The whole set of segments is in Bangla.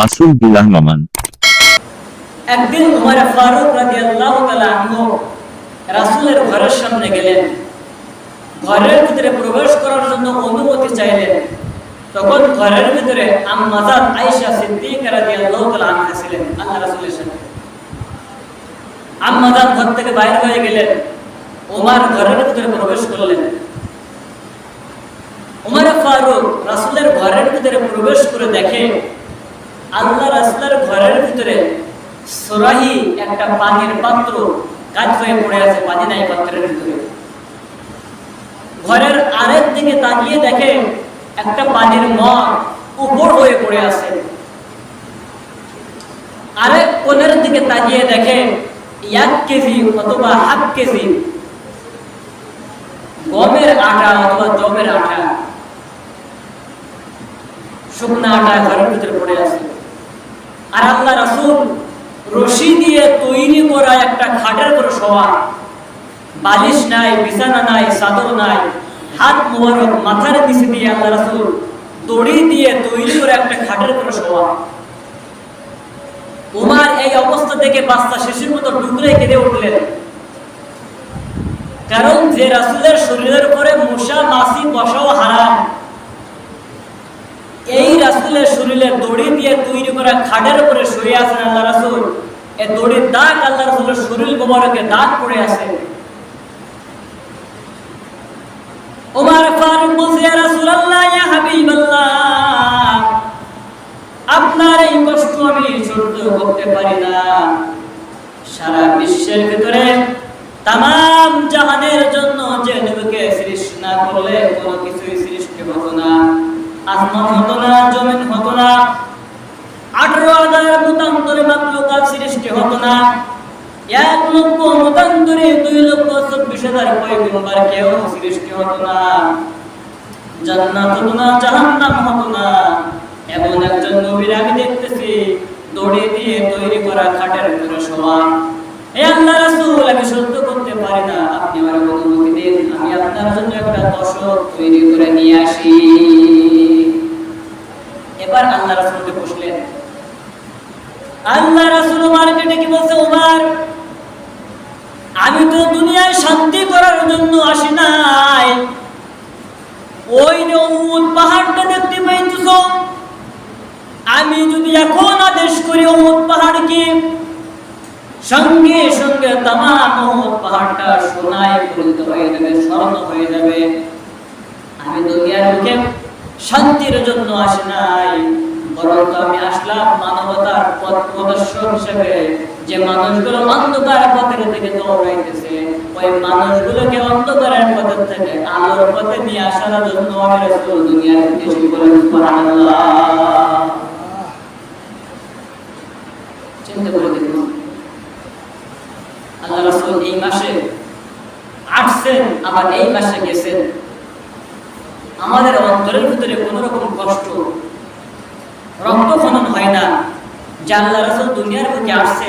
মাসুল বিল্লাহ মামান একদিন উমর ফারুক রাদিয়াল্লাহু তাআলা আনহু রাসূলের ঘরের সামনে গেলেন। ঘরের ভিতরে প্রবেশ করার জন্য অনুমতি চাইলেন। তখন ঘরের ভিতরে আম্মাজাত আয়েশা সিদ্দিকা রাদিয়াল্লাহু তাআলা আনহা ছিলেন, আল্লাহ রাসূলের সাথে। আম্মাজাত ঘর থেকে বাইরে হয়ে গেলেন। ওমর ঘরের ভিতরে প্রবেশ করলেন। উমর ফারুক রাসূলের ঘরের ভিতরে প্রবেশ করে দেখে আল্লাহ রাসূলের ঘরের ভিতরে সুরাহি একটা পানির পাত্র কাজ হয়ে পড়ে আছে পানি নাই পাত্রের ভিতরে। ঘরের আরেক দিকে তাকিয়ে দেখে একটা পানির মগ উপর হয়ে পড়ে আছে। আরেক কোণের দিকে তাকিয়ে দেখে এক কেজি অথবা হাফ কেজি গমের আটা অথবা জমের আটা শুকনা আটা ঘরের ভিতরে পড়ে আছে। আর আল্লাহ রাসূল রশি দিয়ে তৈরি করা একটা খাটের উপর শোয়া। বালিশ নাই, বিছানা নাই, চাদর নাই, হাত মোবারক মাথার নিচে দিয়ে আল্লাহ রাসূল দড়ি দিয়ে তৈরি করে একটা খাটের উপর শোয়া। উমার এই অবস্থা থেকে বাচ্চা শিশুর মতো টুকরে কেঁদে উঠলেন। কারণ যে রাসূলের শরীরের উপরে মশা মাসি বসাও হারাম। এই রাসূলের শরীরে দড়ি দিয়ে তৈরি করা খাটের উপরে শুয়ে আছেন আল্লাহ রাসূল। এই দড়ির দাগ আল্লাহ রাসূলের শরীর মোবারকে দাগ পড়ে আছে। ওমর ফারুক বলছে, ইয়া রাসূলুল্লাহ, ইয়া হাবিবাল্লাহ, আপনার এই কষ্ট আমি সহ্য করতে পারি না। সারা বিশ্বের ভিতরে তাম জাহানের জন্য যে নবীকে সৃষ্টি না করলে কোনো কিছুই সৃষ্টি হতো না। আসমান হতো না, জমিন হতো না। আঠারো হাজার মতান্তরে মাকলুকাত সৃষ্টি হতো না। এক লক্ষ মতান্তরে দুই লক্ষ চব্বিশ হাজার পয়গম্বর কেউ সৃষ্টি হতো না। জান্নাত হতো না, জাহান্নাম হতো না। এমন একজন নবীর আমি দেখতেছি, দড়ি দিয়ে তৈরি করা খাটের উপরে শোয়া। আমি তো দুনিয়ায় শান্তি করার জন্য আসি নাই। ওই যে পাহাড়টা দেখতে পাইতেছ আমি যদি এখন আদেশ করি উম্মুল পাহাড়কে সঙ্গে সঙ্গে তামাম পাহাড়টা সোনায় পরিণত হয়ে যাবে স্বর্ণ হয়ে যাবে। আমি দুনিয়ার মুখে শান্তির জন্য আসি নাই বরং আমি আসলাম মানবতার পথ প্রদর্শক হিসেবে। যে মানুষগুলো অন্ধকার পথের থেকে দৌড়াইতেছে, ওই মানুষগুলোকে অন্ধকারের থেকে আলোর পথে নিয়ে আসার জন্য আমি রাসূল দুনিয়ার কিছু বলেন চিন্তা করে দেখুন। রাসূল এই মাসে আসছেন, আবার এই মাসে গেছেন। আমাদের অন্তরের ভিতরে কোন রকম কষ্ট, রক্ত হয় না। রাসূল দুনিয়ার বুকে আসছে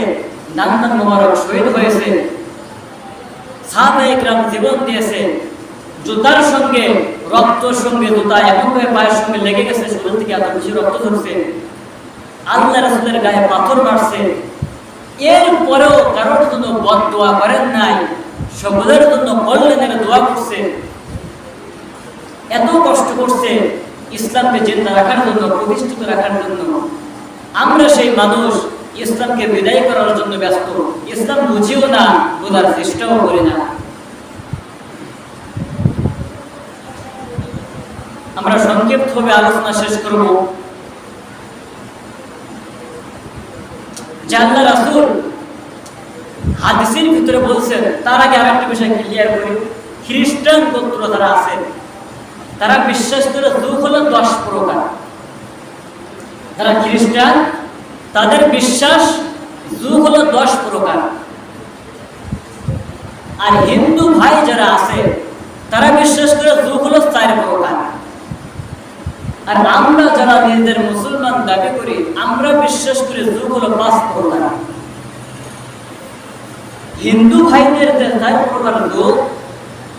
মোবারক শহীদ হয়েছে। জীবন দিয়েছে জুতার সঙ্গে, রক্তর সঙ্গে, জুতা এমন ভাবে পায়ের সঙ্গে লেগে গেছে শরীর থেকে এত বেশি রক্ত ধরছে আল্লাহ রাসূলের গায়ে পাথর মারছে। এর পরেও কারোর জন্য বদ দোয়া করেন নাই, সকলের জন্য কল্যাণের দোয়া করছে। এত কষ্ট করছে ইসলামকে জিন্দা রাখার জন্য, প্রতিষ্ঠিত রাখার জন্য। আমরা সেই মানুষ ইসলামকে বিদায় করার জন্য ব্যস্ত। ইসলাম বুঝিও না, বোঝার চেষ্টাও করি না। আমরা সংক্ষিপ্তভাবে আলোচনা শেষ করব। যে রাসূল হাদিসের ভিতরে বলছেন, তার আগে আরেকটা বিষয় ক্লিয়ার করি। খ্রিস্টান গোত্র যারা আছে, তারা বিশ্বাস করে যুগ হলো দশ প্রকার। যারা খ্রিস্টান, তাদের বিশ্বাস যুগ হলো দশ প্রকার। আর হিন্দু ভাই যারা আছে, তারা বিশ্বাস করে যুগ হলো চার প্রকার। আর আমরা যারা নিজেদের মুসলমান দাবি করি, আমরা বিশ্বাস করি যুগ হলো পাঁচ প্রকার হিন্দু ভাইদের যে চার প্রকার যুগ,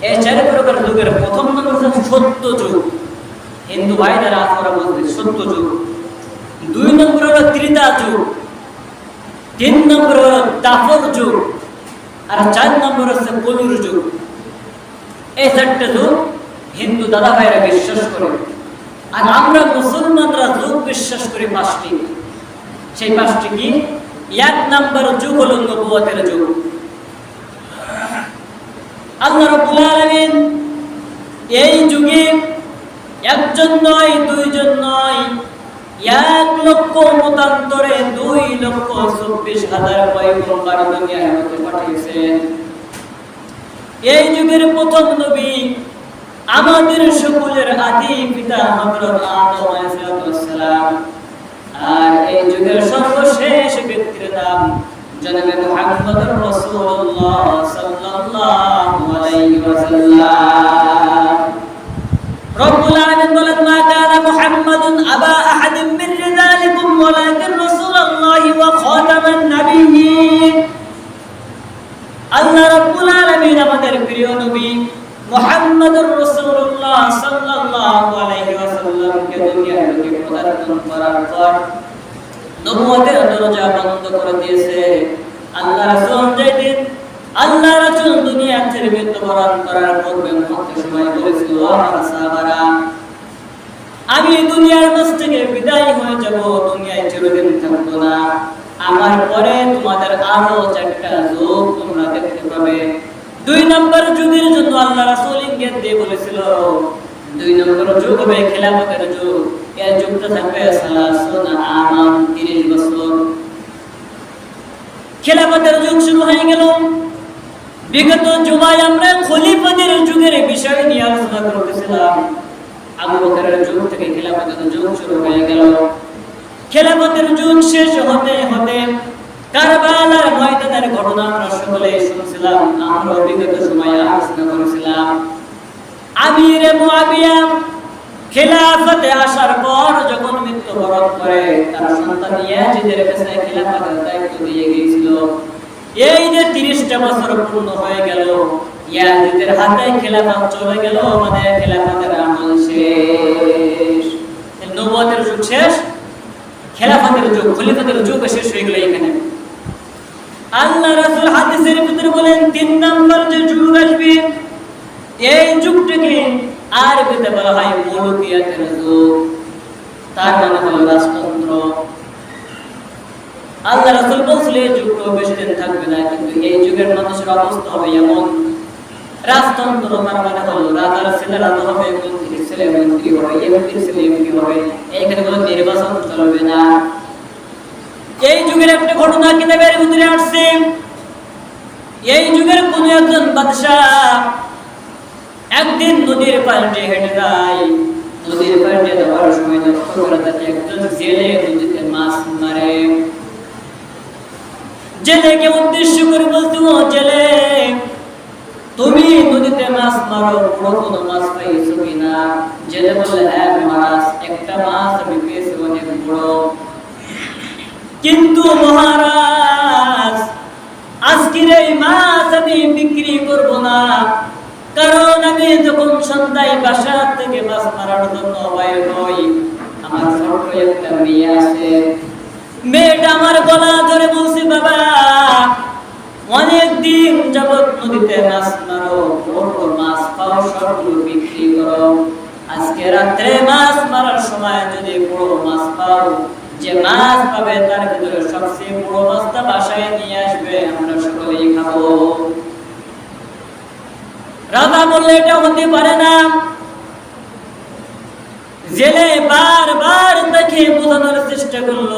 এই চার প্রকার যুগের প্রথম নম্বর হচ্ছে সত্য যুগ। হিন্দু ভাইদের আমরা বলতে সত্য যুগ। দুই নম্বর হলো ত্রিতা যুগ। তিন নম্বর হলো দাপর যুগ। আর চার নম্বর হচ্ছে কলুর যুগ। এই চারটে যুগ হিন্দু দাদা ভাইরা বিশ্বাস করে। আর আমরা মুসলমানরা যুগ বিশ্বাস করি পাঁচটি। সেই পাঁচটি কি? এক নাম্বার যুগ হলো নবুয়তের যুগ। আল্লাহ রাব্বুল আলামিন এই যুগে একজন নয়, দুইজন নয়, এক লক্ষ মতান্তরে দুই লক্ষ চব্বিশ হাজার পয়গম্বর দুনিয়ার মধ্যে পাঠিয়েছেন। এই যুগের প্রথম নবী আমাদের সকলের আদি পিতা হযরত আদম আলাইহিস সালাম আর এই যুগের সর্বশেষ ব্যক্তির নাম জনাবে মুহাম্মদুর রাসূলুল্লাহ সাল্লাল্লাহু আলাইহি ওয়াসাল্লাম। রব্বুল আলামিন বলেন, মা কানা মুহাম্মাদুন আবা আহাদিন মিন রিজালিকুম ওয়ালাকিন রাসূলুল্লাহি ওয়া খাতামান নাবিয়্যিন। আল্লাহ রাব্বুল আলামিন আমাদের প্রিয় নবী রাসূলুল্লাহ সাল্লাল্লাহু আলাইহি বুকে পদার্পণ করার পর নবুয়তের দরজা বন্ধ করে দিয়েছে। আল্লাহ রাসূল যেদিন, আল্লাহ রাসূল দুনিয়া ছেড়ে মৃত্যুবরণ করার পূর্বে সময় বলেছিল আমার সাহাবারা, আমি দুনিয়ার মাঝ থেকে বিদায় হয়ে যাব, দুনিয়ায় চিরদিন থাকব না। আমার পরে তোমাদের আরও চারটা যুগ তোমরা দেখতে পাবে। দুই নম্বর যুগের জন্য আল্লাহ রাসূল ইঙ্গিত দিয়ে বলেছিল, দুই নম্বর যুগ হবে খেলাফতের যুগ। এর যুগটা থাকবে সালাসুন আমান 30 বছর। খেলাফতের যুগ শুরু হয়ে গেল। বিগত জুমায় আমরা খলিফাদের যুগের বিষয় নিয়ে আলোচনা করতেছিলাম। আবু বকরের যুগ থেকে খেলাফতের যুগ শুরু হয়ে গেল। খেলাফতের যুগ শেষ হতে হতে কারবালার ময়দানের ঘটনা আমরা সকলে শুনছিলাম, আমরা বিগত সময়ে আলোচনা করেছিলাম। আমিরে মুআবিয়া খেলাফতে আসার পর যখন মৃত্যুবরণ করে, তার সন্তান ইয়াজিদের কাছে খেলাফতের দায়িত্ব দিয়ে গিয়েছিল। এই যে 30টা বছর পূর্ণ হয়ে গেল, ইয়াজিদের হাতে খেলাফত চলে গেল, আমাদের খেলাফতের আমল শেষ। নবুয়তের যুগ শেষ, খেলাফতের যুগ, খলিফাতের যুগ শেষ হয়ে গেল এখানে। আল্লাহ রাসূল হাদিসের ভিতরে বলেন, তিন নম্বর যে যুগ আসবে, এই যুগটাকে আরবিতে বলা হয় মুলুকিয়াতের যুগ। তার মানে হলো রাজতন্ত্র। আল্লাহ রাসূল বলছিল, এই যুগটা বেশি দিন থাকবে না, কিন্তু এই যুগের মানুষের অবস্থা হবে এমন। রাজতন্ত্র তার মানে হলো, রাজার ছেলে রাজা হবে মন্ত্রীর ছেলে মন্ত্রী হবে এমপির ছেলে এমপি হবে। এইখানে কোনো নির্বাচন চলবে না। এই যুগের একটা ঘটনা কিতাবের ভিতরে আসছে। এই যুগের কোন একজন বাদশাহ একদিন নদীর পাল্টে হেঁটে যায়। নদীর পাল্টে যাওয়ার সময় লক্ষ্য একজন জেলে নদীতে মাছ মারে। জেলেকে উদ্দেশ্য করে বলতো "ও জেলে, তুমি নদীতে মাছ মারো কোনো মাছ পাইছো কিনা? জেলে বললে হ্যাঁ মাছ একটা মাছ আমি পেয়েছি, অনেক বড়। কিন্তু মহারাজ, আজকের এই মাছ আমি বিক্রি করব না। কারণ আমি যখন সন্ধ্যায় বাসা থেকে মাছ মারার জন্য বাইর হই, আমার ছোট্ট একটা মেয়ে আছে। মেয়েটা আমার গলা ধরে বলছে, বাবা, অনেক দিন যাবত নদীতে মাছ মারো, বড় মাছ পাও, সবগুলো বিক্রি করো। আজকে রাত্রে মাছ মারার সময় যদি বড় মাছ পাও যে মাছ পাবে তার ভিতরে সবচেয়ে বড় মাছটা বাসায় নিয়ে আসবে, আমরা সকলেই খাব। রাজা বললে এটা হতে পারে না। জেলে বারবার তাকে বোঝানোর চেষ্টা করল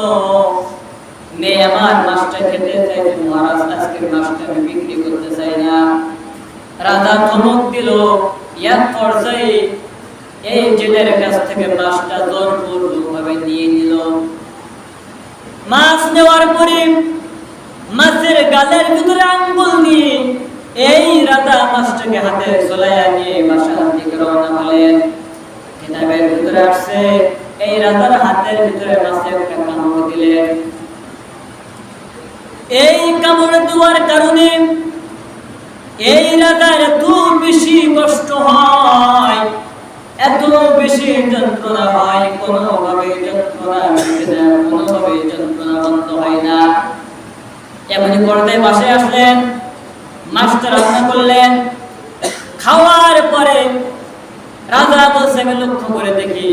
মেয়ে আমার মাছটা খেতে চাই মহারাজ আজকের মাছটা আমি বিক্রি করতে চাই না। রাজা ধমক দিল, এক পর্যায়ে এই জেলের কাছ থেকে মাছটা জোরপূর্বক ভাবে নিয়ে নিল। মাছ নেওয়ার পরে মাছের গালের ভিতরে আঙ্গুল দিয়ে এই রাজা লাশটাকে হাতে চলাইয়া নিয়ে বাসার দিকে রওনা হলেন। কিতাবের ভিতরে আসছে, এই রাজার হাতের ভিতরে মাসে একটা কামড় দিলেন। এই কামড় দেওয়ার কারণে এই রাজার এত বেশি কষ্ট হয়, এত বেশি যন্ত্রণা হয় কোনোভাবে যন্ত্রণা কোনোভাবে যন্ত্রণা বন্ধ হয় না। এমনি পর্দায় বাসে আসলেন রান্না করলেন। খাওয়ার পরে রাজা বলছে আমি লক্ষ্য করে দেখি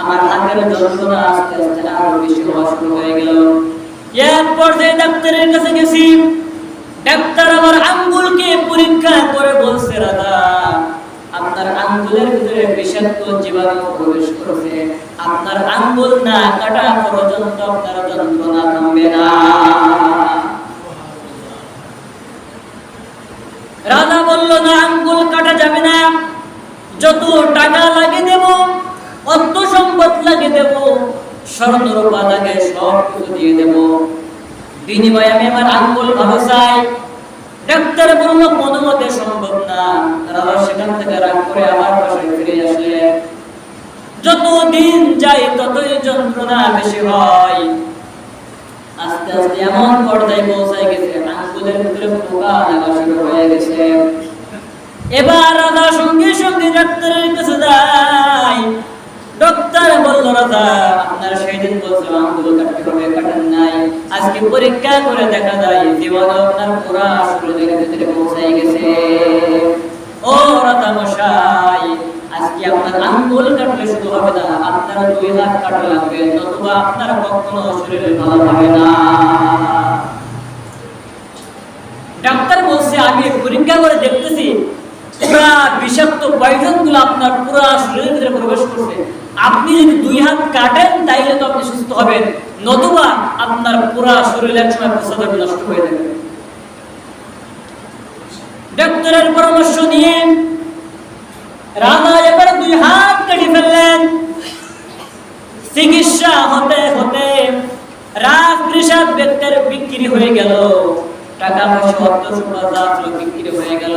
আমার হাতের যন্ত্রণা আস্তে আস্তে আরও বেশি হওয়া শুরু হয়ে গেল। এক পর্যায়ে ডাক্তারের কাছে গেছি। ডাক্তার আমার আঙ্গুলকে পরীক্ষা করে বলছে, রাজা আপনার আঙ্গুলের ভিতরে বিষাক্ত জীবাণু প্রবেশ করেছে আপনার আঙ্গুল না কাটা পর্যন্ত আপনার যন্ত্রণা থামবে না। রাজা বলল, না, আঙ্গুল কাটা যাবে না। যত টাকা লাগে দেব, অর্থ সম্পদ লাগে দেব, স্বর্ণ রূপা লাগে সব দিয়ে দেব। বিনিময়ে আমি আমার আঙ্গুল ভালো চাই ডাক্তার বলল কোনো মতে সম্ভব না। রাজা সেখান থেকে রাগ করে আমার পাশে ফিরে আসলেন যত দিন যায়, ততই যন্ত্রণা বেশি হয়। আস্তে আস্তে এমন পর্যায়ে পৌঁছায় গেছে, আঙ্গুলের ভিতরে পোকা লাগা শুরু হয়ে গেছে। এবার রাজা সঙ্গে সঙ্গে ডাক্তারের কাছে যায়। ডক্টর বলল, রাজা, আপনার সেই দিন বলছিল আঙ্গুল কাটতে হবে কাটেন নাই। আজকে পরীক্ষা করে দেখা যায়, জীবন আপনার পুরা শরীরের ভিতরে পৌঁছায় গেছে। ও রাজা মশাই, আজকে আপনার আঙ্গুল কাটলে শুধু হবে না, আপনার দুই হাত কাটা লাগবে, নতুবা আপনার কখনো শরীরে ভালো হবে না। ডাক্তার বলছে আমি পরীক্ষা করে দেখতেছি পুরা বিষাক্ত পয়জনগুলো আপনার পুরা শরীরের প্রবেশ করছে আপনি যদি দুই হাত কাটেন, তাইলে তো আপনি সুস্থ হবেন। নতুবা আপনার পুরা শরীর এক সময় প্রসাদ নষ্ট হয়ে যাবে। ডাক্তারের পরামর্শ নিয়ে রাজা এবার দুই হাত কেটে ফেললেন। চিকিৎসা হতে হতে রাজ কৃষক বিক্রি হয়ে গেল। টাকা পয়সা, অর্থ সম্পদ বিক্রি হয়ে গেল।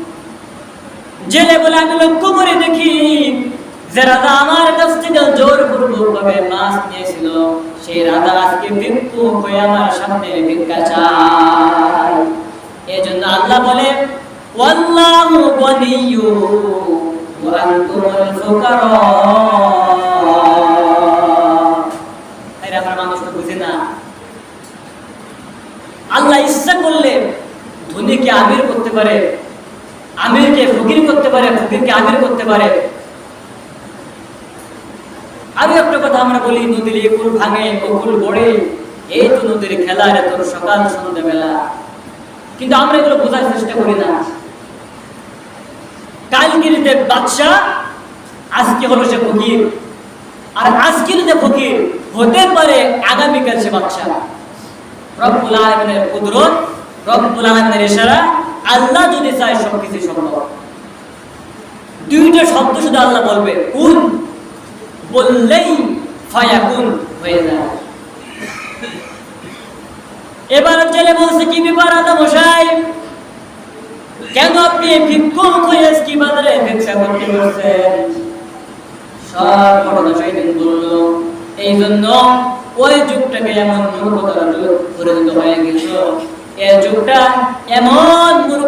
জেলে বলে আমি লক্ষ্য করে দেখি যে রাজা আমার কাছ থেকে জোর পূর্বক ভাবে মাছ নিয়েছিল। সেই রাজা আজকে ভিক্ষুক হয়ে আমার সামনে ভিক্ষা চায়। এই জন্য আল্লাহ বলে বুঝি না। আল্লাহ ইচ্ছা করলে ধনীকে আমির করতে পারে। আমিরকে ফকির করতে পারে, ফকিরকে আমির করতে পারে। আরও একটা কথা আমরা বলি, নদীর একুল ভাঙে, বকুল গড়ে। এই তো নদীর খেলা রে, তোর সকাল সন্ধ্যা বেলা। কিন্তু আমরা এগুলো বোঝার চেষ্টা করি না। কালগিরিতে বাদশাহ, আজকে হলো সে ফকির। আর আজকের যে ফকির, হতে পারে আগামীকাল সে বাদশাহ। রব্বুল আলামিনের কুদরত, রব্বুল আলামিনের ইশারা আল্লাহ যদি চায় সবকিছু সম্ভব। দুইটা শব্দ শুধু আল্লাহ বলবে। কুন বললেই ফায়াকুন হয়ে যায়। এবার জেলে বলছে, কি ব্যাপার আদা মশাই? কেন আপনি ভিক্ষুক হয়ে কি বাজারে ভিক্ষা করতে বলছেন সব ঘটনা সেদিন বলল। এই জন্য ওই যুগটাকে এমন মূর্খতার যুগ পরিণত হয়ে গেছিল এই যুগটা এমন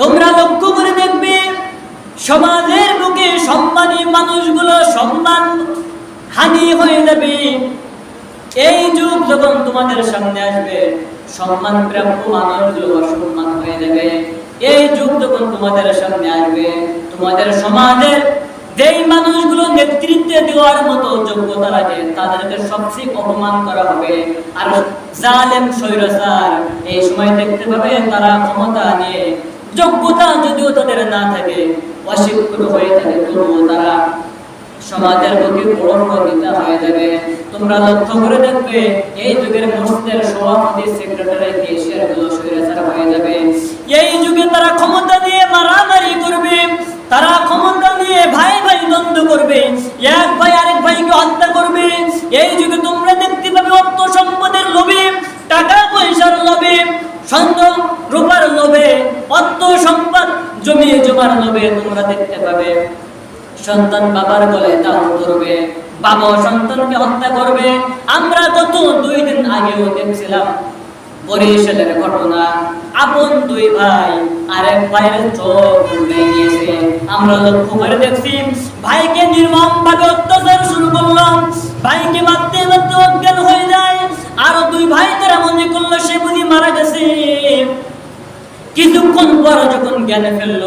তোমরা লক্ষ্য করে দেখবে, সমাজের বুকে সম্মানী মানুষগুলো সম্মান হানি হয়ে যাবে। এই যুগ যখন তোমাদের সামনে আসবে, সম্মান প্রাপ্য মানুষগুলো অসম্মান হয়ে যাবে। এই যুগ যখন তোমাদের সামনে আসবে, তোমাদের সমাজের যেই মানুষগুলো নেতৃত্বে দেওয়ার মতো যোগ্যতা রাখে, তাদেরকে সবচেয়ে অপমান করা হবে। আর জালেম স্বৈরাচার এই সময় দেখতে পাবে, তারা ক্ষমতা নিয়ে যোগ্যতা যদিও তাদের না থাকে অশিক্ষিত হয়ে থাকে, তবুও তারা সমাজের প্রতি বড় হয়ে যাবে। তোমরা লক্ষ্য করে দেখবে, এই যুগের মসজিদের সভাপতি, সেক্রেটারি কেশিয়ারগুলো হয়ে যাবে। এই যুগে তারা ক্ষমতা দিয়ে মারামারি করবে। তারা ক্ষমতা নিয়ে ভাই ভাই দ্বন্দ্ব করবে। এক ভাই আরেক ভাইকে হত্যা করবে। এই যুগে তোমরা দেখতে পাবে অর্থ সম্পদের লোভে, টাকা পয়সার লোভে রূপার লোভে, অর্থ সম্পদ জমি জমার লোভে তোমরা দেখতে পাবে। সন্তান বাবার গলে দান করবে বাবা সন্তানকে হত্যা করবে। আমরা গত দুই দিন আগেও দেখছিলাম বরিশালের ঘটনা। আপন দুই ভাই, আরেক ভাইয়ের চোখ উড়ে গিয়েছে আমরা লক্ষ্য করে দেখছি, ভাইকে নির্মম ভাবে অত্যাচার শুরু করলাম। ভাইকে মারতে মারতে অজ্ঞান হয়ে যায়। আরও দুই ভাই তারা মনে করল, সে বুঝি মারা গেছে। কিছুক্ষণ পর যখন জ্ঞান ফেলল,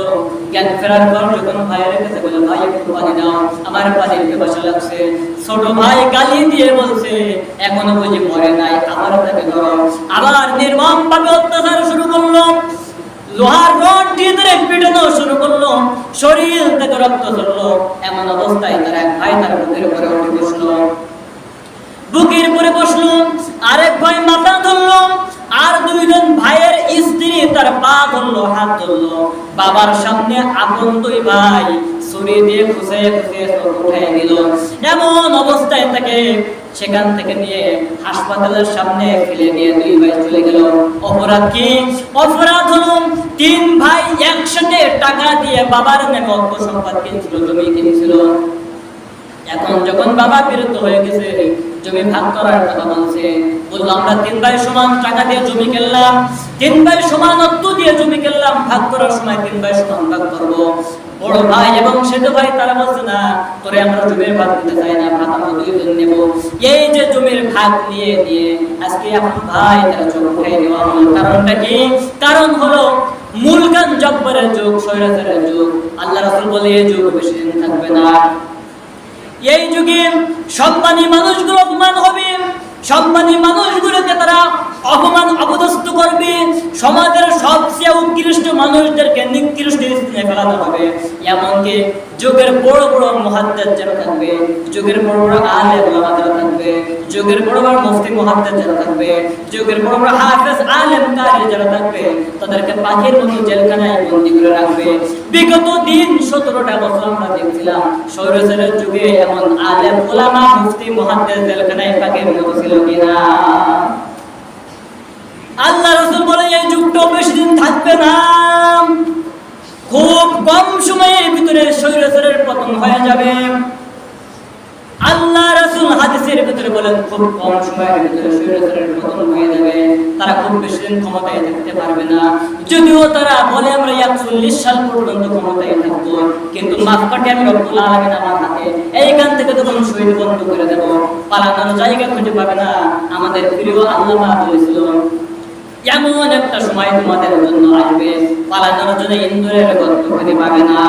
জ্ঞান ফেরার পর যখন ভাইয়ের কাছে বলে ভাই, একটু পানি দাও, আমার পানির পিপাসা লাগছে। ছোট ভাই গালি দিয়ে বলছে, এখনও বুঝি মরে নাই আবার তাকে ধরো আবার নির্মম ভাবে অত্যাচার শুরু করল, লোহার রড দিয়ে ধরে পিটানো শুরু করল, শরীর থেকে রক্ত ঝরলো। এমন অবস্থায় তার এক ভাই তার বুকের উপরে উঠে বসল। বুকের উপরে বসল, আরেক ভাই মাথা ধরলো, আর দুইজন ভাইয়ের স্ত্রী তার পা ধরলো, হাত ধরলো। বাবার সামনে আপন দুই ভাই ছুরি দিয়ে খুঁজে খুঁজে উঠে দিল এমন অবস্থায় তাকে সেখান থেকে নিয়ে হাসপাতালের সামনে ফেলে দিয়ে দুই ভাই চলে গেল। অপরাধ কি? অপরাধ হলো তিন ভাই একসাথে টাকা দিয়ে বাবার সম্পদ কিনছিল জমি কিনছিল। এখন যখন বাবা বিরুদ্ধ হয়ে গেছে জমি ভাগ করার কথা বলছে। বলল, আমরা তিন ভাই সমান টাকা দিয়ে জমি তিন ভাই সমান অর্থ দিয়ে জমি ভাগ করার সময় তিন ভাই সমান ভাগ করব। বড় ভাই এবং সেতু ভাই, তারা বলছে, না, তোরে আমরা জমির ভাগ দিতে চাই না আমরা দুইজন নেব। এই যে জমির ভাগ নিয়ে নিয়ে আজকে এখন ভাই তারা চোখ হলো। কারণটা কি? কারণ হলো মূলগান জব্বরের যুগ, স্বৈরাচারের যুগ। আল্লাহ রাসূল বলে, এই যুগ বেশি দিন থাকবে না। এই যুগে সম্মানী মানুষগুলো অপমান হবে। সম্মানী মানুষগুলোকে তারা করবে। সমাজের সবচেয়ে উৎকৃষ্ট মানুষদেরকে নিকৃষ্ট স্থানে হবে। এমনকি যুগের বড় বড় মহাদ্দের থাকবে, যুগের বড় বড় আলে যারা থাকবে, যুগের বড় বড় মুফতি মহাদ্দের থাকবে, যুগের বড় বড় হাফেজ আলেম কারি যারা থাকবে, তাদেরকে পাখির মতো জেলখানায় বন্দি করে রাখবে। বিগত দিন সতেরোটা বছর আমরা দেখছিলাম সৌরসেনের যুগে এমন আলেম ওলামা মুফতি মহাদ্দের জেলখানায় পাখির মতো ছিল কিনা। আল্লাহ রসুল বলে এই যুগটাও বেশি দিন থাকবে না। খুব কম সময়ের ভিতরে শৈলচরের পতন হয়ে যাবে। আল্লাহ রাসূল হাদিসের ভিতরে বলেন, খুব কম সময়ের ভিতরে পতন হয়ে যাবে। তারা খুব বেশি দিন ক্ষমতায় থাকতে পারবে না। যদিও তারা বলে, আমরা সাল পর্যন্ত ক্ষমতায় থাকব, কিন্তু মাপকাঠি আমি আমার হাতে। এইখান থেকে তখন বন্ধ করে দেবো, পালানোর জায়গা খুঁজে পাবে না। আমাদের প্রিয় আল্লাহ এমন একটা সময় তোমাদের জন্য আসবে পালানোর জন্য ইন্দুরের গর্ত খুঁজে পাবে না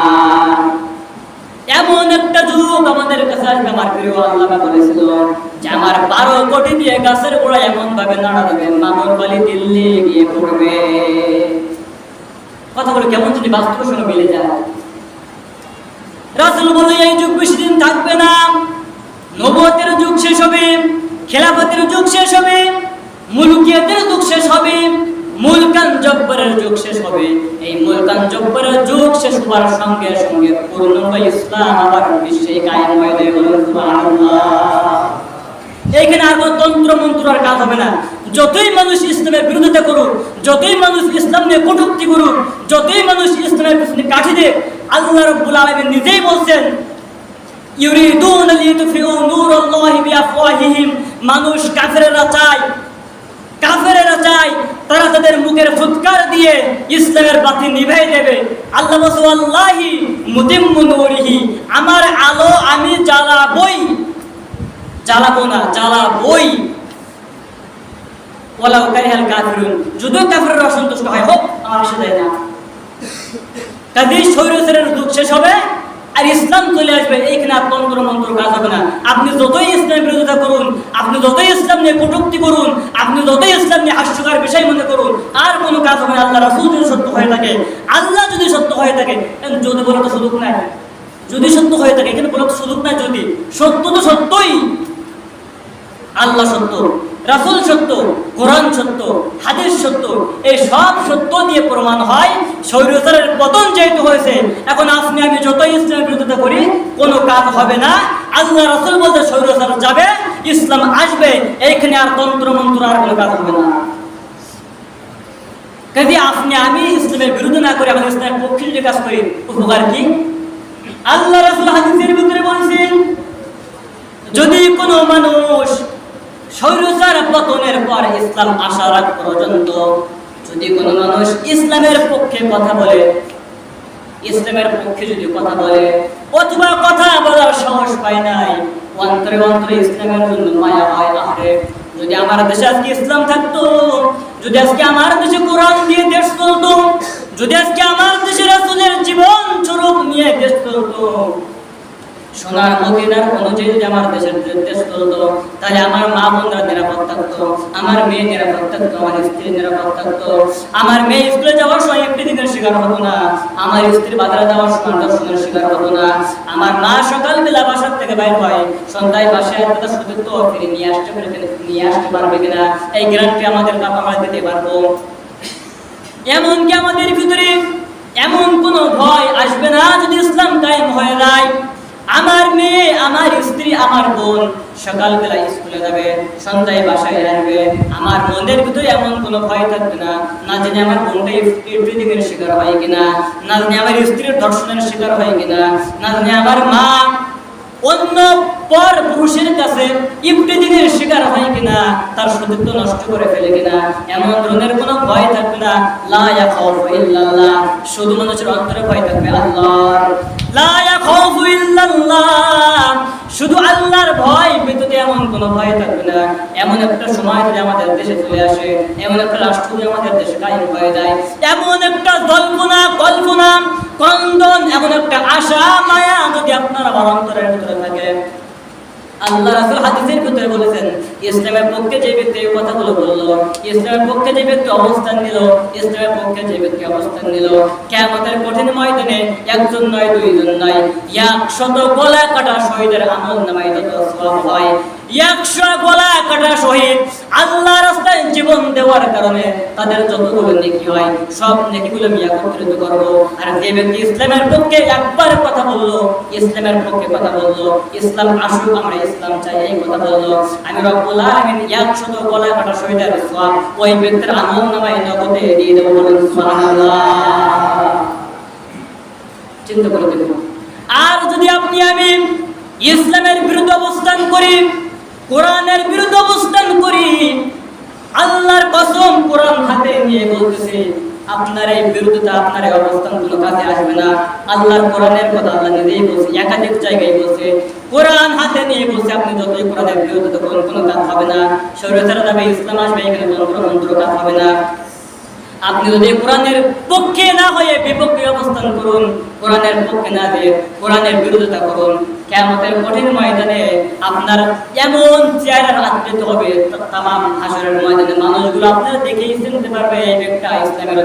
এমন একটা যুগ আমাদের কাছে আসবে আমার প্রিয় আল্লাহ বলেছিল যে আমার বারো কোটি দিয়ে গাছের গোড়া এমন ভাবে নাড়া দেবে মামুর বালি দিল্লি গিয়ে পড়বে কথাগুলো কেমন যদি বাস্তব সঙ্গে মিলে যায়। রাসুল বলে এই যুগ বেশি দিন থাকবে না। নবতের যুগ শেষ হবে। খেলাফতের যুগ শেষ হবে। মুলকিয়াতের যুগ শেষ হবে, মুলকান জব্বরের যুগ শেষ হবে। এই মুলকান জব্বরের যুগ শেষ হওয়ার সঙ্গে সঙ্গে পূর্ণময় ইসলাম আবার বিশ্বে কায়েম হয়ে সুবহানাল্লাহ। এইখানে আর কোনো তন্ত্র মন্ত্র আর কাজ হবে না। যতই মানুষ ইসলামের বিরোধিতা করুক, যতই মানুষ ইসলাম নিয়ে কটুক্তি করুক, যতই মানুষ ইসলামের পিছনে কাঠি দেয় আল্লাহ রব্বুল আলামিন নিজেই বলছেন, ইউরিদুন লিইউতফিউ নূরাল্লাহি বিআফওয়াহিহিম মানুষ কাফেররা চায় কাফেরেরা চায়, তারা তাদের মুখের ফুৎকার দিয়ে ইসলামের বাতি নিভাই দেবে। আল্লাহ আল্লাহি "ওয়াল্লাহি মুতিম্মু আমার আলো আমি জ্বালাবই। জ্বালাবো না, জ্বালাবই। ওয়ালাউ কারিহাল অসন্তুষ্ট হয়, হোক আমার হবে। আর ইসলাম চলে আসবে এইখানে আর মন্ত্র কাজ হবে না। আপনি যতই ইসলাম বিরোধিতা করুন, আপনি যতই ইসলাম নিয়ে কটুক্তি করুন, আপনি যতই ইসলাম নিয়ে হাস্যকর বিষয় মনে করুন, আর কোনো কাজ হবে না। আল্লাহ রাসূল যদি সত্য হয়ে থাকে, আল্লাহ যদি সত্য হয়ে থাকে যদি বলে তো সুযোগ নাই। যদি সত্য হয়ে থাকে এখানে বলে তো সুযোগ নাই যদি। সত্য তো সত্যই। আল্লাহ সত্য। রাসূল সত্য, কোরআন সত্য, হাদিস সত্য, এই সব সত্য দিয়ে প্রমাণ হয় শৈরতারের পতন যেহেতু হয়েছে, এখন আপনি, আমি যতই ইসলামের বিরোধিতা করি, কোনো কাজ হবে না। আল্লাহ রাসূল বলতে শৈরতার যাবে, ইসলাম আসবে, এইখানে আর তন্ত্র মন্ত্র আর কোনো কাজ হবে না। কাজে আপনি, আমি ইসলামের বিরুদ্ধে না করে আমাদের ইসলামের পক্ষে যে কাজ করি, উপকার কি? আল্লাহ রাসূল হাদিসের ভিতরে বলছেন, যদি কোনো মানুষ স্বৈরচার পতনের পর ইসলাম আসার আগ পর্যন্ত যদি কোনো মানুষ ইসলামের পক্ষে কথা বলে, ইসলামের পক্ষে যদি কথা বলে, অথবা কথা বলার সাহস পায় নাই, অন্তরে অন্তরে ইসলামের জন্য মায়া হয়, আহরে, যদি আমার দেশে আজকে ইসলাম থাকতো, যদি আজকে আমার দেশে কোরআন দিয়ে দেশ চলতো, যদি আজকে আমার দেশের জীবন স্বরূপ নিয়ে দেশ চলতো সোনার মদিনার অনুযায়ী যদি আমার দেশের দেশ চলতো তাহলে আমার মা বোনরা নিরাপদ থাকতো, আমার মেয়ে নিরাপদ থাকতো, আমার স্ত্রী নিরাপদ থাকতো। আমার মেয়ে স্কুলে যাওয়ার সময় একটি শিকার হতো না, আমার স্ত্রী বাজারে যাওয়ার সময় দর্শনের শিকার হতো না। আমার মা সকাল বেলা বাসার থেকে বাইর হয়, সন্ধ্যায় বাসায় তাদের সতীর্থ ফিরে নিয়ে আসতে পারে নিয়ে আসতে পারবে কিনা, এই গ্যারান্টি আমাদের বাবা মা দিতে পারব। এমনকি আমাদের ভিতরে এমন কোনো ভয় আসবে না যদি ইসলাম কায়েম হয়ে যায়। আমার মেয়ে, আমার স্ত্রী, আমার বোন সকালবেলা স্কুলে যাবে, সন্ধ্যায় বাসায় আসবে। আমার মনের ভিতরে এমন কোনো ভয় থাকবে না না জানি আমার বোনটা ইফটিজিংয়ের শিকার হয় কিনা, না জানি আমার স্ত্রীর ধর্ষণের শিকার হয় কিনা, না জানি আমার মা অন্য পর পুরুষের কাছে ইফটিজিংয়ের শিকার হয় কিনা, তার সতীত্ব নষ্ট করে ফেলে কিনা, এমন ধরনের কোনো ভয় থাকবে না। লা ইল্লাল্লাহ, শুধু মানুষের অন্তরে ভয় থাকবে ইয়াখাউফু ইল্লাল্লাহ, শুধু আল্লাহর ভয় এমন ভয় থাকবে না। এমন একটা সময় যদি আমাদের দেশে চলে আসে, এমন একটা রাষ্ট্র যদি আমাদের দেশে কায়েম হয়ে যায়, এমন একটা কল্পনা কল্পনা কন্দন এমন একটা আশা, মায়া যদি আপনার অন্তরের ভিতরে থাকে আল্লাহ রাসুল হাদিসের ভিতরে বলেছেন, ইসলামের পক্ষে যে ব্যক্তি এই কথাগুলো বলল, ইসলামের পক্ষে যে ব্যক্তি অবস্থান নিল, ইসলামের পক্ষে যে ব্যক্তি অবস্থান নিল কেমতের কঠিন ময়দানে একজন নয়, দুইজন নয় একশত গলা কাটা শহীদের আমল যত সওয়াব হয় একশো আল্লাহ রাস্তায় জীবন দেওয়ার কারণে তাদের হয়। সব আমি একত্রিত করব। ইসলামের পক্ষে একবার কথা বলল, ইসলামের পক্ষে কথা বলল, ইসলাম ইসলাম চাই কথা বলল। আমি ওই ব্যক্তির চিন্তা করে আর যদি আপনি আমি ইসলামের বিরুদ্ধে অবস্থান করি কোরআনের বিরুদ্ধে অবস্থান করি। আল্লাহর কসম কোরআন হাতে নিয়ে বলতেছে, আপনার এই বিরুদ্ধতা আপনার এই অবস্থান কোনো কাজে আসবে না। আল্লাহর কোরআনের কথা আল্লাহ নিজেই বলছে, একাধিক জায়গায় বলছে। কোরআন হাতে নিয়ে বলছে, আপনি যতই কোরআনের বিরুদ্ধতা করুন কোনো কাজ হবে না শরীরের যাবে ইসলাম আসবে, এখানে কোনো মন্ত্র কাজ হবে না। আপনি যদি কোরআনের পক্ষে না হয়ে বিপক্ষে অবস্থান করুন, কোরআনের পক্ষে না দিয়ে কোরআনের বিরোধিতা করুন কেমতের কঠিন ময়দানে আপনার এমন চেহারা আত্মিত হবে তাম হাসরের ময়দানে। মানুষগুলো আপনার দেখেই চিনতে পারবে ব্যক্তিটা ইসলামের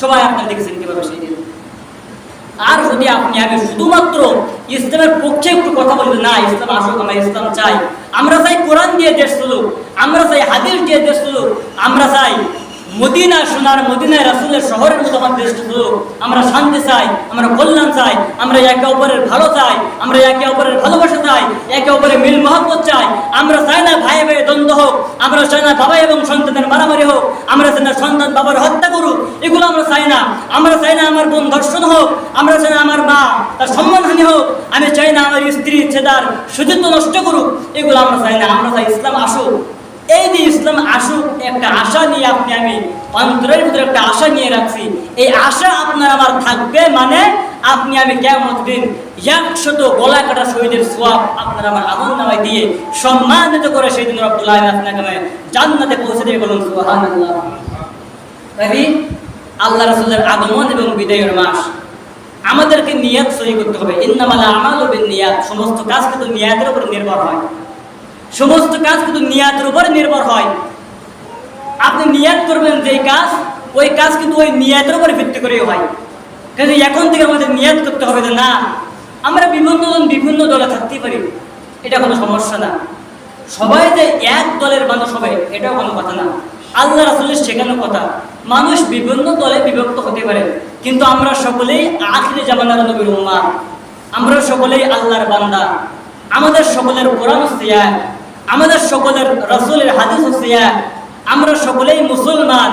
সবাই আপনার দেখে চিনতে পারবে সেই দিন? আর যদি আপনি আগে শুধুমাত্র ইসলামের পক্ষে একটু কথা বলবেন, না, ইসলাম আসুক, আমরা ইসলাম চাই। আমরা চাই কোরআন দিয়ে দেশ চলুক, আমরা চাই হাদিস দিয়ে দেশ চলুক, আমরা চাই মদিনা সোনার মদিনায় রাসুলের শহরের মতো আমার দেশ আমরা শান্তি চাই, আমরা কল্যাণ চাই, আমরা একে অপরের ভালো চাই, আমরা একে অপরের ভালোবাসা চাই, একে অপরের মিল মহব্বত চাই। আমরা চাই না ভাই ভাই দ্বন্দ্ব হোক, আমরা চাই না বাবা এবং সন্তানের মারামারি হোক, আমরা চাই না সন্তান বাবার হত্যা করুক, এগুলো আমরা চাই না। আমরা চাই না আমার বোন ধর্ষণ হোক, আমরা চাই না আমার মা তার সম্মানহানি হোক, আমি চাই না আমার স্ত্রী ছেদার সুযোগ নষ্ট করুক, এগুলো আমরা চাই না, আমরা চাই ইসলাম আসুক। এই ইসলাম আসুক, একটা আশা নিয়ে আপনি আমি অন্তরের ভিতরে একটা আশা নিয়ে রাখছি। এই আশা আপনার আমার থাকবে মানে আপনি আমি কেমন দিন একশত গলা কাটা শহীদের সোয়াব আপনার আমার আমল নামায় দিয়ে সম্মানিত করে সেই দিন রব্দুল্লাহ আপনাকে জান্নাতে পৌঁছে দিয়ে বলুন, সুবহানাল্লাহ। আল্লাহ রাসূলের আগমন এবং বিদায়ের মাস। আমাদেরকে নিয়াত সহি করতে হবে। ইন্নামাল আমালু বিন্নিয়াত সমস্ত কাজ কিন্তু নিয়াতের উপর নির্ভর হয়। সমস্ত কাজ কিন্তু নিয়াতের উপর নির্ভর হয়। আপনি নিয়াত করবেন যেই কাজ, ওই কাজ কিন্তু ওই নিয়াতের উপর ভিত্তি করেই হয়। কিন্তু এখন থেকে আমাদের নিয়াত করতে হবে যে না, আমরা বিভিন্ন জন বিভিন্ন দলে থাকতেই পারি, এটা কোনো সমস্যা না। সবাই যে এক দলের মানুষ হবে, এটাও কোনো কথা না। আল্লাহ রাসুলের শেখানো কথা, মানুষ বিভিন্ন দলে বিভক্ত হতে পারে, কিন্তু আমরা সকলেই আখিরি জামানার নবীর উম্মা আমরা সকলেই আল্লাহর বান্দা। আমাদের সকলের হচ্ছে এক। আমাদের সকলের রসুলের হাদিস হচ্ছে আমরা সকলেই মুসলমান,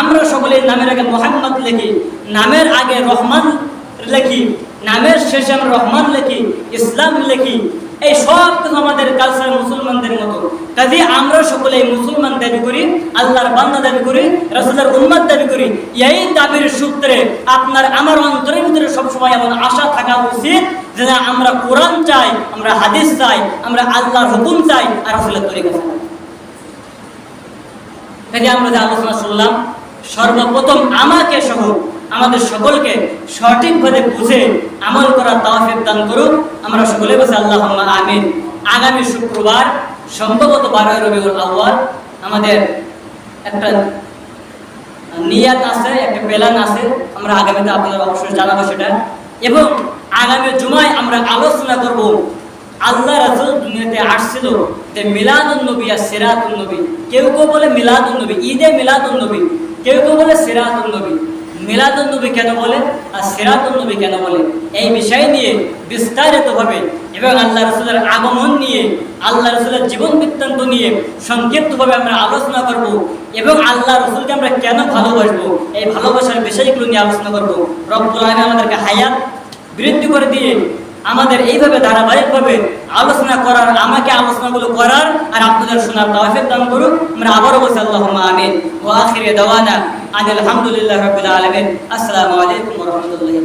আমরা সকলেই নামের আগে মোহাম্মদ লেখি, নামের আগে রহমান লেখি, নামের শেষে আমরা রহমান লেখি, ইসলাম লিখি এই সব আমাদের কালচার মুসলমানদের মতো। কাজে আমরা সকলে মুসলমান দাবি করি আল্লাহর বান্দা দাবি করি রাসুলের উম্মাদ দাবি করি। এই দাবির সূত্রে আপনার আমার অন্তরের ভিতরে সবসময় এমন আশা থাকা উচিত যে না, আমরা কোরআন চাই আমরা হাদিস চাই আমরা আল্লাহর হুকুম চাই আর রাসুলের তরিকা চাই। কাজে আমরা যে আলোচনা শুনলাম সর্বপ্রথম আমাকে সহ আমাদের সকলকে সঠিকভাবে বুঝে আমল করার তাওফিক দান করুন। আমরা সকলে বসে আল্লাহ আমিন। আগামী শুক্রবার, সম্ভবত বারোই রবিউল আউয়াল, আমাদের একটা নিয়াত আছে, একটা প্ল্যান আছে, আমরা আগামীতে আপনাদের অবশ্যই জানাব সেটা। এবং আগামী জুমায় আমরা আলোচনা করব, আল্লাহ রাসূল দুনিয়াতে আসছিল যে মিলাদুন নবী আর সিরাতুন নবী। কেউ কেউ বলে মিলাদুন নবী, ঈদে মিলাদুন নবী, কেউ কেউ বলে সিরাতুন নবী। মিলাদুন নবী কেন বলে আর সিরাতুন নবী কেন বলে এই বিষয় নিয়ে বিস্তারিতভাবে এবং আল্লাহ রসুলের আগমন নিয়ে, আল্লাহ রসুলের জীবন বৃত্তান্ত নিয়ে সংক্ষিপ্তভাবে আমরা আলোচনা করব এবং আল্লাহ রসুলকে আমরা কেন ভালোবাসবো? এই ভালোবাসার বিষয়গুলো নিয়ে আলোচনা করব। রব্বুল আলমী আমাদেরকে হায়াত বৃদ্ধি করে দিয়ে আমাদের এইভাবে ধারাবাহিকভাবে আলোচনা করার, আমাকে আলোচনাগুলো করার আর আপনাদের শোনার তাওফিক দান করুক। আমরা আবারও বলছি আল্লাহ আমিন। ও আখিরে দাওয়ানা আনিল আলহামদুলিল্লাহ রবিল আলমিন। আসসালামু আলাইকুম রাহমাতুল্লাহি